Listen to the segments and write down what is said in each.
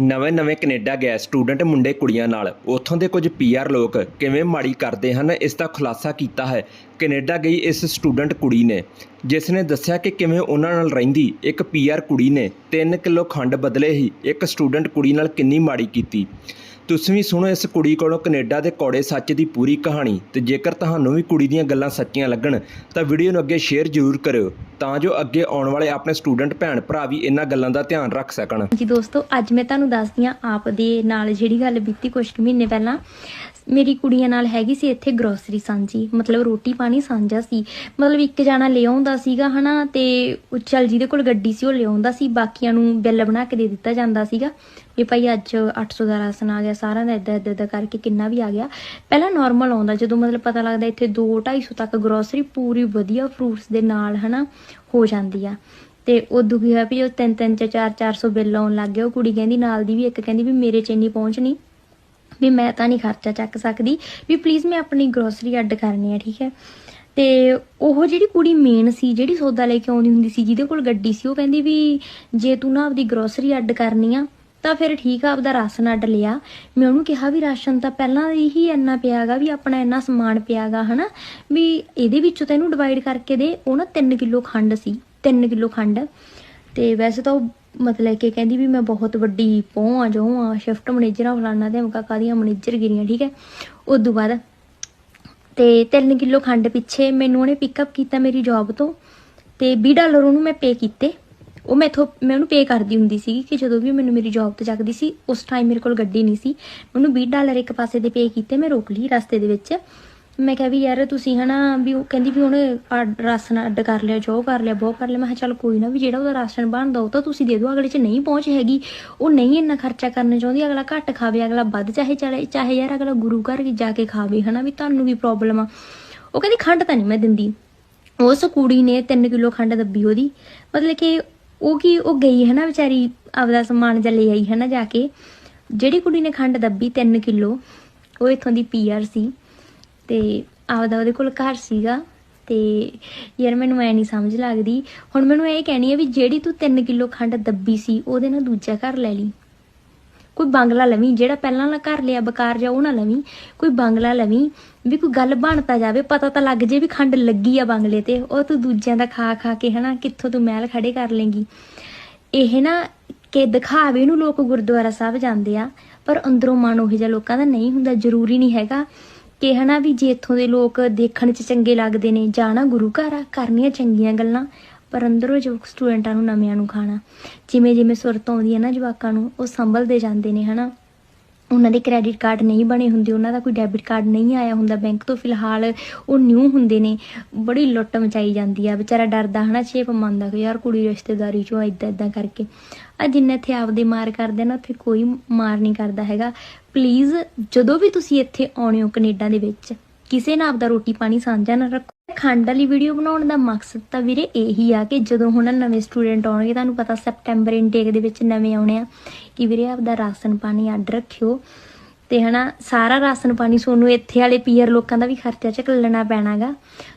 ਨਵੇਂ-ਨਵੇਂ ਕੈਨੇਡਾ ਗਏ ਸਟੂਡੈਂਟ ਮੁੰਡੇ ਕੁੜੀਆਂ ਨਾਲ। ਉੱਥੋਂ ਦੇ ਕੁਝ ਪੀਆਰ ਲੋਕ ਕਿਵੇਂ ਮਾੜੀ ਕਰਦੇ ਹਨ, ਇਸ ਦਾ ਖੁਲਾਸਾ ਕੀਤਾ ਹੈ। ਕੈਨੇਡਾ ਗਈ ਇਸ ਸਟੂਡੈਂਟ ਕੁੜੀ ਨੇ, ਜਿਸ ਨੇ ਦੱਸਿਆ ਕਿ ਕਿਵੇਂ ਉਹਨਾਂ ਨਾਲ ਰਹਿੰਦੀ ਇੱਕ ਪੀਆਰ ਕੁੜੀ ਨੇ। 3 ਕਿਲੋ ਖੰਡ ਬਦਲੇ ਹੀ ਇੱਕ ਸਟੂਡੈਂਟ ਕੁੜੀ ਨਾਲ ਕਿੰਨੀ ਮਾੜੀ ਕੀਤੀ। ਤੁਸੀਂ ਵੀ ਸੁਣੋ ਇਸ ਕੁੜੀ ਕੋਲੋਂ ਕੈਨੇਡਾ ਦੇ ਕੌੜੇ ਸੱਚ ਦੀ ਪੂਰੀ ਕਹਾਣੀ। ਤੇ ਜੇਕਰ ਤੁਹਾਨੂੰ ਵੀ ਕੁੜੀ ਦੀਆਂ ਗੱਲਾਂ ਸੱਚੀਆਂ ਲੱਗਣ, ਤਾਂ ਵੀਡੀਓ ਨੂੰ ਅੱਗੇ ਸ਼ੇਅਰ ਜ਼ਰੂਰ ਕਰਿਓ। ਤਾਂ ਜੋ ਅੱਗੇ ਆਉਣ ਵਾਲੇ ਆਪਣੇ ਸਟੂਡੈਂਟ, ਭੈਣ ਭਰਾ ਵੀ ਇਹਨਾਂ ਗੱਲਾਂ ਦਾ ਧਿਆਨ ਰੱਖ ਸਕਣ। ਜੀ ਦੋਸਤੋ, ਅੱਜ ਮੈਂ ਤੁਹਾਨੂੰ ਦੱਸਦੀ ਹਾਂ ਆਪ ਦੇ ਨਾਲ ਜਿਹੜੀ ਗੱਲ ਬੀਤੀ ਕੁਝ ਮਹੀਨੇ ਪਹਿਲਾਂ। ਮੇਰੀ ਕੁੜੀਆਂ ਨਾਲ ਹੈਗੀ ਸੀ ਇੱਥੇ ਗਰੋਸਰੀ ਸਾਂਝੀ, ਮਤਲਬ ਰੋਟੀ ਪਾਣੀ ਸਾਂਝਾ ਸੀ। ਮਤਲਬ ਇੱਕ ਜਾਣਾ ਲਿਆਉਂਦਾ ਸੀਗਾ ਹਨਾ, ਤੇ ਉਹ ਜਿਹਦੇ ਕੋਲ ਗੱਡੀ ਸੀ ਉਹ ਲਿਆਉਂਦਾ ਸੀ, ਬਾਕੀਆਂ ਨੂੰ ਬਿੱਲ ਬਣਾ ਕੇ ਦੇ ਦਿੱਤਾ ਜਾਂਦਾ ਸੀਗਾ। ਵੀ ਭਾਈ ਅੱਜ 800 ਦਾ ਰਾਸ਼ਨ ਆ ਗਿਆ, ਸਾਰਿਆਂ ਦਾ ਇਦਾਂ ਇਦਾਂ ਕਰਕੇ ਕਿੰਨਾ ਵੀ ਆ ਗਿਆ। ਪਹਿਲਾਂ ਨਾਰਮਲ ਆਉਂਦਾ, ਜਦੋਂ ਮਤਲਬ ਪਤਾ ਲੱਗਦਾ ਇੱਥੇ 2 250 ਤੱਕ ਗਰੋਸਰੀ ਪੂਰੀ ਵਧੀਆ ਫਰੂਟਸ ਦੇ ਨਾਲ ਹਨਾ। ਹੋ ਜਾਂਦੀ ਆ। ਤੇ ਉਹ ਦੁਖੀ ਹੋਇਆ ਵੀ ਉਹ ਤਿੰਨ ਤਿੰਨ ਚ ਚਾਰ 400 ਬਿੱਲ ਆਉਣ ਲੱਗ ਗਿਆ ਉਹ ਕੁੜੀ ਕਹਿੰਦੀ ਨਾਲ ਦੀ ਵੀ ਇੱਕ ਕਹਿੰਦੀ ਵੀ ਮੇਰੇ ਚ ਇੰਨੀ ਪਹੁੰਚ ਨਹੀਂ, ਵੀ ਮੈਂ ਤਾਂ ਨਹੀਂ ਖਰਚਾ ਚੱਕ ਸਕਦੀ। ਵੀ ਪਲੀਜ਼ ਮੈਂ ਆਪਣੀ ਗਰੋਸਰੀ ਅੱਡ ਕਰਨੀ ਆ, ਠੀਕ ਹੈ। ਤੇ ਉਹ ਜਿਹੜੀ ਕੁੜੀ ਮੇਨ ਸੀ, ਜਿਹੜੀ ਸੌਦਾ ਲੈ ਕੇ ਆਉਂਦੀ ਹੁੰਦੀ ਸੀ, ਜਿਹਦੇ ਕੋਲ ਗੱਡੀ ਸੀ, ਉਹ ਕਹਿੰਦੀ ਵੀ ਜੇ ਤੂੰ ਨਾ ਆਪਦੀ ਗਰੋਸਰੀ ਅੱਡ ਕਰਨੀ ਆ ਤਾਂ ਫਿਰ ਠੀਕ ਆ, ਆਪਦਾ ਰਾਸ਼ਨ ਅੱਡ ਲਿਆ। ਮੈਂ ਉਹਨੂੰ ਕਿਹਾ ਵੀ ਰਾਸ਼ਨ ਤਾਂ ਪਹਿਲਾਂ ਹੀ ਇੰਨਾ ਪਿਆਗਾ ਵੀ ਆਪਣਾ ਇੰਨਾ ਸਮਾਨ ਪਿਆਗਾ, ਹਨਾ? ਵੀ ਇਹਦੇ ਵਿੱਚੋਂ ਤੈਨੂੰ ਡਿਵਾਈਡ ਕਰਕੇ ਦੇ, ਉਹ ਨਾ 3 ਕਿਲੋ ਖੰਡ ਸੀ 3 ਕਿਲੋ ਖੰਡ। ਤੇ ਵੈਸੇ ਤਾਂ ਉਹ ਮਤਲਬ ਕਿ ਕਹਿੰਦੀ ਵੀ ਮੈਂ ਬਹੁਤ ਵੱਡੀ ਪਹੁੰ ਆ, ਜੋ ਆ ਸ਼ਿਫਟ ਮੈਨੇਜਰ ਆ ਫਲਾਣਾ ਤੇ ਮਕਾ ਕਾਦੀਆਂ ਮੈਨੇਜਰ ਗਿਰੀਆਂ, ਠੀਕ ਹੈ? ਉਸ ਤੋਂ ਬਾਅਦ ਤੇ 3 ਕਿਲੋ ਖੰਡ ਪਿੱਛੇ ਮੈਨੂੰ ਉਹਨੇ ਪਿਕਅਪ ਕੀਤਾ ਮੇਰੀ ਜੌਬ ਤੋਂ, ਤੇ 20 ਡਾਲਰ ਉਹਨੂੰ ਮੈਂ ਪੇ ਕੀਤੇ। ਉਹ ਮੈਥੋਂ, ਮੈਂ ਉਹਨੂੰ ਪੇ ਕਰਦੀ ਹੁੰਦੀ ਸੀ ਕਿ ਜਦੋਂ ਵੀ ਮੈਨੂੰ ਮੇਰੀ ਜੌਬ ਤੇ ਚੱਕਦੀ ਸੀ, ਉਸ ਟਾਈਮ ਮੇਰੇ ਕੋਲ ਗੱਡੀ ਨਹੀਂ ਸੀ। ਮੈਨੂੰ ਉਹਨੂੰ 20 ਡਾਲਰ ਇੱਕ ਪਾਸੇ ਦੇ ਪੇ ਕੀਤੇ, ਮੈਂ ਰੋਕ ਲਈ ਰਸਤੇ ਦੇ ਵਿੱਚ। ਮੈਂ ਕਿਹਾ ਵੀ ਯਾਰ ਤੁਸੀਂ ਹਨਾ ਵੀ ਉਹ ਕਹਿੰਦੀ ਵੀ ਉਹਨੇ ਰਾਸ਼ਨ ਅੱਡ ਕਰ ਲਿਆ, ਜੋ ਕਰ ਲਿਆ ਬਹੁਤ ਕਰ ਲਿਆ। ਮੈਂ ਕਿਹਾ ਚੱਲ ਕੋਈ ਨਾ ਵੀ ਜਿਹੜਾ ਉਹਦਾ ਰਾਸ਼ਨ ਬਣਦਾ, ਉਹ ਤਾਂ ਤੁਸੀਂ ਦੇ ਦਿਓ, ਅਗਲੇ 'ਚ ਨਹੀਂ ਪਹੁੰਚ ਹੈਗੀ। ਉਹ ਨਹੀਂ ਇੰਨਾ ਖਰਚਾ ਕਰਨਾ ਚਾਹੁੰਦੀ, ਅਗਲਾ ਘੱਟ ਖਾਵੇ, ਅਗਲਾ ਵੱਧ, ਚਾਹੇ ਚਲੇ, ਚਾਹੇ ਯਾਰ ਅਗਲਾ ਗੁਰੂ ਘਰ ਜਾ ਕੇ ਖਾਵੇ ਹਨਾ, ਵੀ ਤੁਹਾਨੂੰ ਵੀ ਪ੍ਰੋਬਲਮ ਆ। ਉਹ ਕਹਿੰਦੀ ਖੰਡ ਤਾਂ ਨਹੀਂ ਮੈਂ ਦਿੰਦੀ। ਉਸ ਕੁੜੀ ਨੇ 3 ਕਿਲੋ ਖੰਡ ਦੱਬੀ ਉਹਦੀ। ਮਤਲਬ ਕਿ ਉਹ ਕੀ, ਉਹ ਗਈ ਹੈ ਨਾ ਵਿਚਾਰੀ, ਆਪਦਾ ਸਮਾਨ ਜਾਂ ਲੈ ਆਈ ਹੈ ਨਾ ਜਾ ਕੇ। ਜਿਹੜੀ ਕੁੜੀ ਨੇ ਖੰਡ ਦੱਬੀ 3 ਕਿਲੋ, ਉਹ ਇਥੋਂ ਦੀ ਪੀਆਰ ਸੀ। ਤੇ ਆਪਦਾ ਉਹਦੇ ਕੋਲ ਘਰ ਸੀਗਾ। ਤੇ ਯਾਰ ਮੈਨੂੰ ਐ ਨਹੀਂ ਸਮਝ ਲੱਗਦੀ। ਹੁਣ ਮੈਨੂੰ ਇਹ ਕਹਿਣੀ ਹੈ ਵੀ ਜਿਹੜੀ ਤੂੰ 3 ਕਿਲੋ ਖੰਡ ਦੱਬੀ ਸੀ, ਉਹਦੇ ਨਾਲ ਦੂਜਾ ਘਰ ਲੈ ਲਈ। ਕੋਈ ਬੰਗਲਾ ਲਵੀਂ, ਜਿਹੜਾ ਪਹਿਲਾਂ ਵਾਲਾ ਘਰ ਲਿਆ ਬਕਾਰ ਜਾ ਉਹ ਨਾ ਲਵੀਂ। ਕੋਈ ਬੰਗਲਾ ਲਵੀਂ, ਵੀ ਕੋਈ ਗੱਲ ਬਣਤਾ ਜਾਵੇ, ਪਤਾ ਤਾਂ ਲੱਗ ਜੇ ਵੀ ਖੰਡ ਲੱਗੀ ਆ ਬੰਗਲੇ ਤੇ, ਉਹ ਤੂੰ ਦੂਜਿਆਂ ਦਾ ਖਾ ਖਾ ਕੇ ਹਨਾ, ਕਿੱਥੋਂ ਤੂੰ ਮਹਿਲ ਖੜੇ ਕਰ ਲੇਂਗੀ। ਇਹ ਨਾ ਕਿ ਦਿਖਾਵੇ ਨੂੰ ਲੋਕ ਗੁਰਦੁਆਰਾ ਸਾਹਿਬ ਜਾਂਦੇ ਆ, ਪਰ ਅੰਦਰੋਂ ਮਨ ਉਹ ਜਿਹਾ ਲੋਕਾਂ ਦਾ ਨਹੀਂ ਹੁੰਦਾ, ਜ਼ਰੂਰੀ ਨਹੀਂ ਹੈਗਾ ਕਿ ਹਨਾ ਵੀ ਜੇ ਇੱਥੋਂ ਦੇ ਲੋਕ ਦੇਖਣ 'ਚ ਚੰਗੇ ਲੱਗਦੇ ਨੇ, ਜਾਣਾ ਗੁਰੂ ਘਰ ਆ, ਕਰਨੀਆਂ ਚੰਗੀਆਂ ਗੱਲਾਂ ਪਰ ਅੰਦਰੋਂ ਜੋ ਸਟੂਡੈਂਟਾਂ ਨੂੰ ਨਵਿਆਂ ਨੂੰ ਖਾਣਾ। ਜਿਵੇਂ ਜਿਵੇਂ ਸੁਰਤ ਆਉਂਦੀ ਹੈ ਨਾ ਜਵਾਕਾਂ ਨੂੰ, ਉਹ ਸੰਭਲਦੇ ਜਾਂਦੇ ਨੇ, ਹਨਾ? ਉਹਨਾਂ ਦੇ ਕ੍ਰੈਡਿਟ ਕਾਰਡ ਨਹੀਂ ਬਣੇ ਹੁੰਦੇ, ਉਹਨਾਂ ਦਾ ਕੋਈ ਡੈਬਿਟ ਕਾਰਡ ਨਹੀਂ ਆਇਆ ਹੁੰਦਾ ਬੈਂਕ ਤੋਂ। ਫਿਲਹਾਲ ਉਹ ਨਿਊ ਹੁੰਦੇ ਨੇ, ਬੜੀ ਲੁੱਟ ਮਚਾਈ ਜਾਂਦੀ ਆ। ਵਿਚਾਰਾ ਡਰਦਾ, ਹਨਾ, ਛੇਪ ਮੰਨਦਾ ਕਿ ਯਾਰ ਕੁੜੀ ਰਿਸ਼ਤੇਦਾਰੀ ਚੋਂ ਇਦਾਂ ਇਦਾਂ ਕਰਕੇ। ਆ ਜਿੰਨੇ ਇੱਥੇ ਆਪਦੇ ਮਾਰ ਕਰਦੇ ਨਾ, ਉੱਥੇ ਕੋਈ ਮਾਰ ਨਹੀਂ ਕਰਦਾ ਹੈਗਾ। ਪਲੀਜ਼ ਜਦੋਂ ਵੀ ਤੁਸੀਂ ਇੱਥੇ ਆਉਣੇ ਹੋ ਕੈਨੇਡਾ ਦੇ ਵਿੱਚ, ਕਿਸੇ ਨਾਲ ਆਪਦਾ ਰੋਟੀ ਪਾਣੀ ਸਾਂਝਾ ਨਾ ਰੱਖੋ। ਖੰਡ ਵਾਲੀ ਵੀਡੀਓ ਬਣਾਉਣ ਦਾ ਮਕਸਦ ਤਾਂ ਵੀਰੇ ਇਹੀ ਆ ਕਿ ਜਦੋਂ ਹੁਣ ਨਵੇਂ ਸਟੂਡੈਂਟ ਆਉਣਗੇ, ਤੁਹਾਨੂੰ ਪਤਾ ਸੈਪਟੈਂਬਰ ਇਨਟੇਕ ਦੇ ਵਿੱਚ ਨਵੇਂ ਆਉਣੇ ਆ, ਕਿ ਵੀਰੇ ਆਪਦਾ ਰਾਸ਼ਨ ਪਾਣੀ ਅੱਡ ਰੱਖਿਓ। ਤੇ ਹਨਾ, ਸਾਰਾ ਰਾਸ਼ਨ ਪਾਣੀ ਤੁਹਾਨੂੰ ਇੱਥੇ ਵਾਲੇ ਪੀਅਰ ਲੋਕਾਂ ਦਾ ਵੀ ਖਰਚਾ ਚੱਕਲਣਾ ਪੈਣਾਗਾ।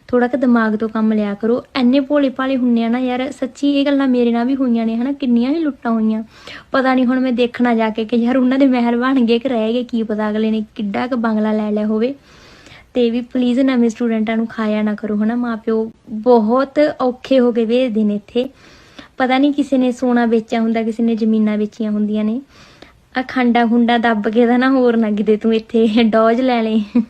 ਥੋੜਾ ਕੁ ਦਿਮਾਗ ਤੋਂ ਕੰਮ ਲਿਆ ਕਰੋ। ਐਨੇ ਭੋਲੇ ਭਾਲੇ ਹੁੰਨੇ ਆ ਨਾ ਯਾਰ, ਸੱਚੀ ਇਹ ਗੱਲਾਂ ਮੇਰੇ ਨਾਲ ਵੀ ਹੋਈਆਂ ਨੇ, ਹਨਾ, ਕਿੰਨੀਆਂ ਹੀ ਲੁੱਟਾਂ ਹੋਈਆਂ। ਪਤਾ ਨਹੀਂ ਹੁਣ ਮੈਂ ਦੇਖਣਾ ਜਾ ਕੇ ਕਿ ਯਾਰ ਉਹਨਾਂ ਦੇ ਮਹਿਲ ਬਣ ਗਏ ਕਿ ਰਹਿ ਗਏ, ਕੀ ਪਤਾ ਅਗਲੇ ਨੇ ਕਿੱਡਾ ਕੁ ਬੰਗਲਾ ਲੈ ਲਿਆ ਹੋਵੇ। ਤੇ ਵੀ ਪਲੀਜ਼ ਨਵੇਂ ਸਟੂਡੈਂਟਾਂ ਨੂੰ ਖਾਇਆ ਨਾ ਕਰੋ, ਹਨਾ ਮਾਪਿਓ? ਬਹੁਤ ਔਖੇ ਹੋ ਕੇ ਵੇਚਦੇ ਨੇ ਇੱਥੇ। ਪਤਾ ਨਹੀਂ ਕਿਸੇ ਨੇ ਸੋਨਾ ਵੇਚਿਆ ਹੁੰਦਾ, ਕਿਸੇ ਨੇ ਜ਼ਮੀਨਾਂ ਵੇਚੀਆਂ ਹੁੰਦੀਆਂ ਨੇ। ਆ ਖੰਡਾ ਦੱਬ ਕੇ ਤਾਂ ਨਾ ਹੋਰ ਨਾ ਕਿਤੇ ਤੂੰ ਇੱਥੇ, ਡੋਜ ਲੈ ਲੈ।